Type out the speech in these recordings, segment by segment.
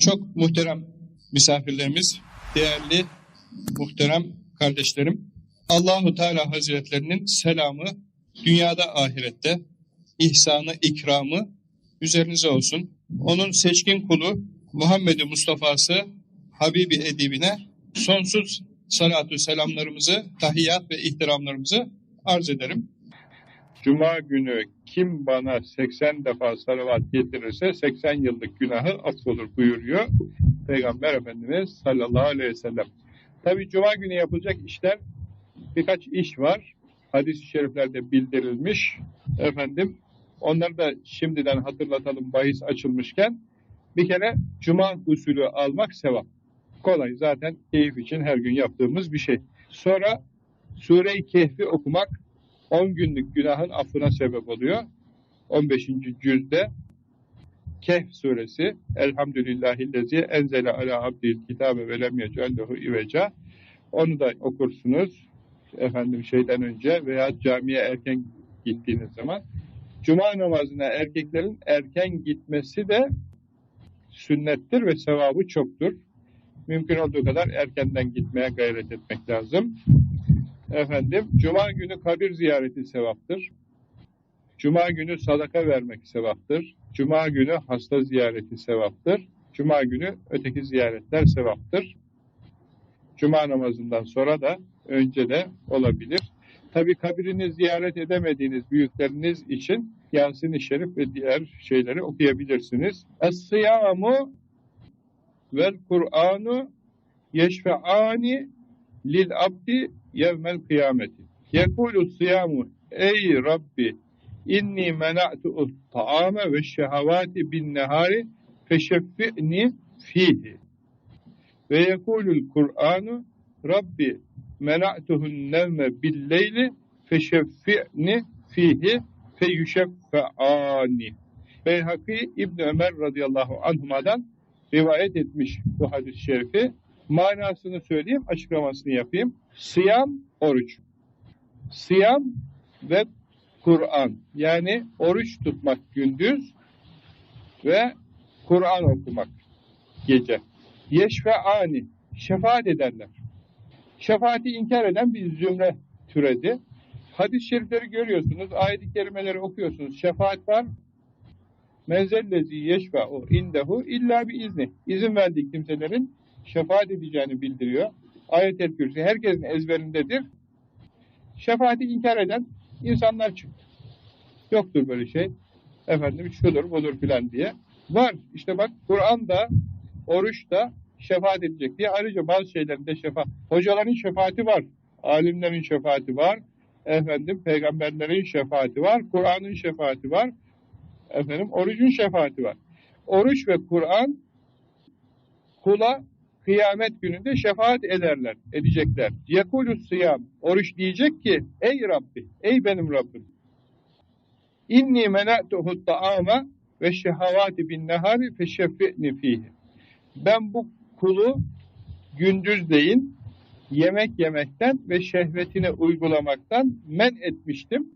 Çok muhterem misafirlerimiz, değerli muhterem kardeşlerim, Allahu Teala Hazretlerinin selamı dünyada ahirette ihsanı, ikramı üzerinize olsun. Onun seçkin kulu Muhammed Mustafa'sı Habibi Edibine sonsuz salatu selamlarımızı, tahiyyat ve ihtiramlarımızı arz ederim. Cuma günü kim bana 80 defa salavat getirirse 80 yıllık günahı affolur buyuruyor Peygamber Efendimiz sallallahu aleyhi ve sellem. Tabi Cuma günü yapılacak işler birkaç iş var. Hadis-i şeriflerde bildirilmiş. Efendim onları da şimdiden hatırlatalım bahis açılmışken. Bir kere Cuma usulü almak sevap. Kolay zaten keyif için her gün yaptığımız bir şey. Sonra Sure-i Kehfi okumak 10 günlük günahın affına sebep oluyor. 15. cüzde Kehf suresi Elhamdülillahillezi enzele ala abdil kitabe ve lem yecellehu iveca onu da okursunuz efendim şeyden önce veya camiye erken gittiğiniz zaman. Cuma namazına erkeklerin erken gitmesi de sünnettir ve sevabı çoktur. Mümkün olduğu kadar erkenden gitmeye gayret etmek lazım. Efendim, Cuma günü kabir ziyareti sevaptır. Cuma günü sadaka vermek sevaptır. Cuma günü hasta ziyareti sevaptır. Cuma günü öteki ziyaretler sevaptır. Cuma namazından sonra da önce de olabilir. Tabi kabirini ziyaret edemediğiniz büyükleriniz için Yasin-i Şerif ve diğer şeyleri okuyabilirsiniz. Es-Siyamu vel Kur'anu yeşfe'ani lil abdi yevmel kıyameti. Yekulu siyamu ey Rabbi inni mena'tu ta'ame ve şehavati bin nehari feşeffi'ni fihi. Ve yekulul Kur'anu Rabbi mena'tuhun nevme billeyli feşeffi'ni fihi feyüşeffe'ani. Beyhaki İbn Ömer radıyallahu anhuma'dan rivayet etmiş bu hadis-i şerifi. Manasını söyleyeyim, açıklamasını yapayım. Siyam, oruç. Siyam ve Kur'an. Yani oruç tutmak gündüz ve Kur'an okumak gece. Yeşfe ani, şefaat ederler. Şefaati inkar eden bir zümre türedi. Hadis-i şerifleri görüyorsunuz, ayet-i kerimeleri okuyorsunuz. Şefaat var. Menzellezi yeşfe o indehu illa bir izni. İzin verdiği kimselerin şefaat edeceğini bildiriyor. Ayet-el Kürsi herkesin ezberindedir. Şefaati inkar eden insanlar çıktı. Yoktur böyle şey. Efendim şudur budur filan diye. Var. İşte bak Kur'an'da, oruçta şefaat edecek diye ayrıca bazı şeylerinde şefaat. Hocaların şefaati var. Alimlerin şefaati var. Efendim peygamberlerin şefaati var. Kur'an'ın şefaati var. Efendim orucun şefaati var. Oruç ve Kur'an kula kıyamet gününde şefaat ederler, edecekler. Yekulus sıyam. Oruç diyecek ki, ey Rabbi, ey benim Rabbim. İnni mena'tuhu ta'ama ve şehavati bin nehari feşeffi'ni fihi. Ben bu kulu gündüzleyin yemek yemekten ve şehvetini uygulamaktan men etmiştim.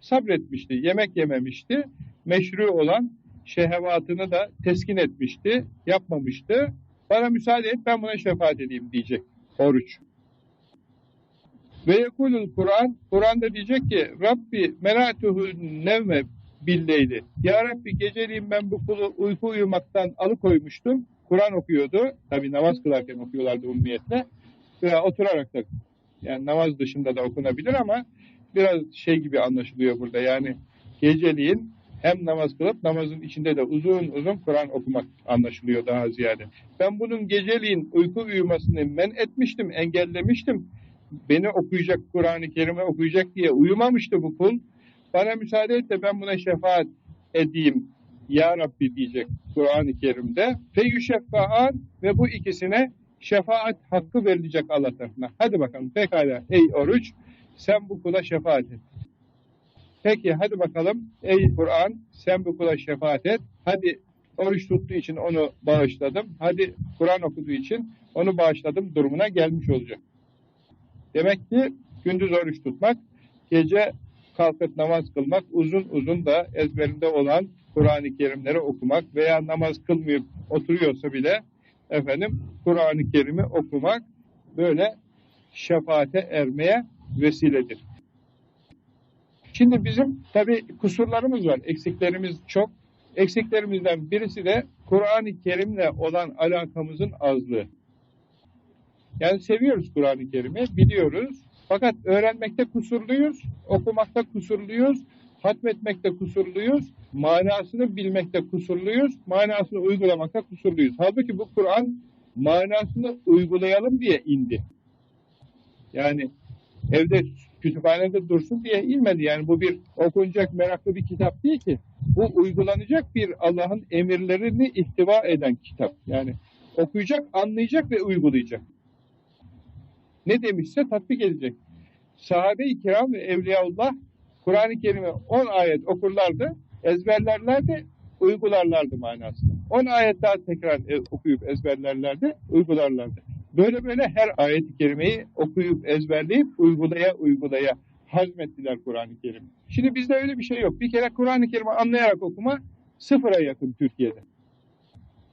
Sabretmişti, yemek yememişti. Meşru olan şehvatını da teskin etmişti, yapmamıştı. Bana müsaade et ben buna şefaat edeyim diyecek oruç. Ve yekulul Kur'an, Kur'an'da diyecek ki Rabbi meratuhu nevme billeyli. Ya Rabbi geceliğin ben bu kulu uyku uyumaktan alıkoymuştum. Kur'an okuyordu. Tabi namaz kılarken okuyorlardı ummiyetle. Veya oturarak da yani namaz dışında da okunabilir ama biraz şey gibi anlaşılıyor burada. Yani geceliğin hem namaz kılıp namazın içinde de uzun uzun Kur'an okumak anlaşılıyor daha ziyade. Ben bunun geceliğin uyku uyumasını men etmiştim, engellemiştim. Beni okuyacak, Kur'an-ı Kerim'i okuyacak diye uyumamıştı bu kul. Bana müsaade et de ben buna şefaat edeyim. Ya Rabbi diyecek Kur'an-ı Kerim'de. Feyyüşeffa'an ve bu ikisine şefaat hakkı verilecek Allah tarafından. Hadi bakalım pekala ey oruç sen bu kula şefaat et. Peki hadi bakalım ey Kur'an sen bu kula şefaat et. Hadi oruç tuttuğu için onu bağışladım. Hadi Kur'an okuduğu için onu bağışladım durumuna gelmiş olacak. Demek ki gündüz oruç tutmak, gece kalkıp namaz kılmak, uzun uzun da ezberinde olan Kur'an-ı Kerimleri okumak veya namaz kılmayıp oturuyorsa bile efendim Kur'an-ı Kerim'i okumak böyle şefaate ermeye vesiledir. Şimdi bizim tabi kusurlarımız var, eksiklerimiz çok. Eksiklerimizden birisi de Kur'an-ı Kerim'le olan alakamızın azlığı. Yani seviyoruz Kur'an-ı Kerim'i, biliyoruz. Fakat öğrenmekte kusurluyuz, okumakta kusurluyuz, hatmetmekte kusurluyuz, manasını bilmekte kusurluyuz, manasını uygulamakta kusurluyuz. Halbuki bu Kur'an manasını uygulayalım diye indi. Yani evde kütüphanede dursun diye inmedi. Yani bu bir okunacak meraklı bir kitap değil ki. Bu uygulanacak bir Allah'ın emirlerini ihtiva eden kitap. Yani okuyacak, anlayacak ve uygulayacak. Ne demişse tatbik edecek. Sahabe-i kiram ve evliyaullah Kur'an-ı Kerim'i 10 ayet okurlardı, ezberlerlerdi, uygularlardı manasını. 10 ayet daha tekrar e, okuyup ezberlerlerdi, uygularlardı. Böyle böyle her ayet-i kerimeyi okuyup ezberleyip uygulaya uygulaya hazmettiler Kur'an-ı Kerim'i. Şimdi bizde öyle bir şey yok. Bir kere Kur'an-ı Kerim'i anlayarak okuma sıfıra yakın Türkiye'de.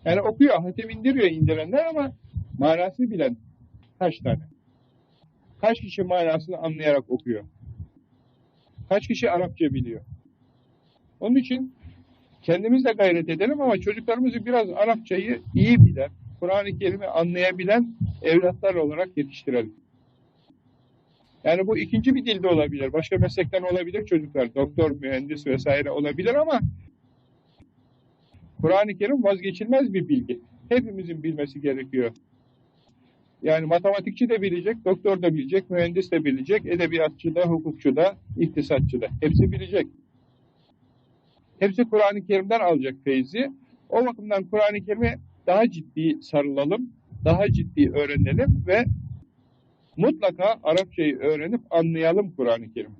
Yani okuyor, hatim indiriyor indirenler ama manasını bilen kaç tane? Kaç kişi manasını anlayarak okuyor? Kaç kişi Arapça biliyor? Onun için kendimiz de gayret edelim ama çocuklarımızı biraz Arapçayı iyi bilen, Kur'an-ı Kerim'i anlayabilen evlatlar olarak yetiştirelim. Yani bu ikinci bir dilde olabilir. Başka meslekten olabilir çocuklar. Doktor, mühendis vesaire olabilir ama Kur'an-ı Kerim vazgeçilmez bir bilgi. Hepimizin bilmesi gerekiyor. Yani matematikçi de bilecek, doktor da bilecek, mühendis de bilecek, edebiyatçı da, hukukçu da, iktisatçı da. Hepsi bilecek. Hepsi Kur'an-ı Kerim'den alacak feyzi. O bakımdan Kur'an-ı Kerim'e daha ciddi sarılalım, daha ciddi öğrenelim ve mutlaka Arapçayı öğrenip anlayalım Kur'an-ı Kerim'i.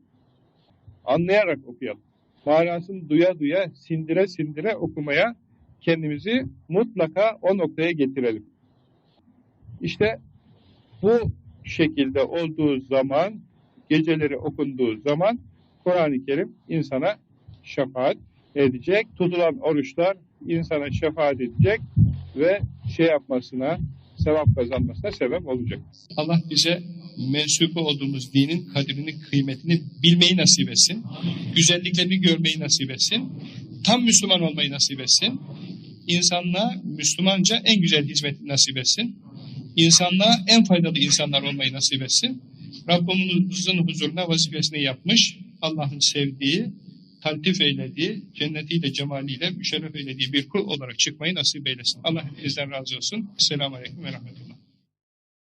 Anlayarak okuyalım. Manasını duya duya, sindire sindire okumaya kendimizi mutlaka o noktaya getirelim. İşte bu şekilde olduğu zaman, geceleri okunduğu zaman Kur'an-ı Kerim insana şefaat edecek. Tutulan oruçlar insana şefaat edecek ve şey yapmasına, sevap kazanmasına sebep olacak. Allah bize mensubu olduğumuz dinin kadrini, kıymetini bilmeyi nasip etsin. Güzelliklerini görmeyi nasip etsin. Tam Müslüman olmayı nasip etsin. İnsanlığa Müslümanca en güzel hizmet nasip etsin. İnsanlığa en faydalı insanlar olmayı nasip etsin. Rabbimizin huzuruna vazifesini yapmış, Allah'ın sevdiği, taltif eylediği, cennetiyle, cemaliyle müşerref eylediği bir kul olarak çıkmayı nasip eylesin. Allah hepinizden razı olsun. Selamun Aleyküm ve Rahmetullah.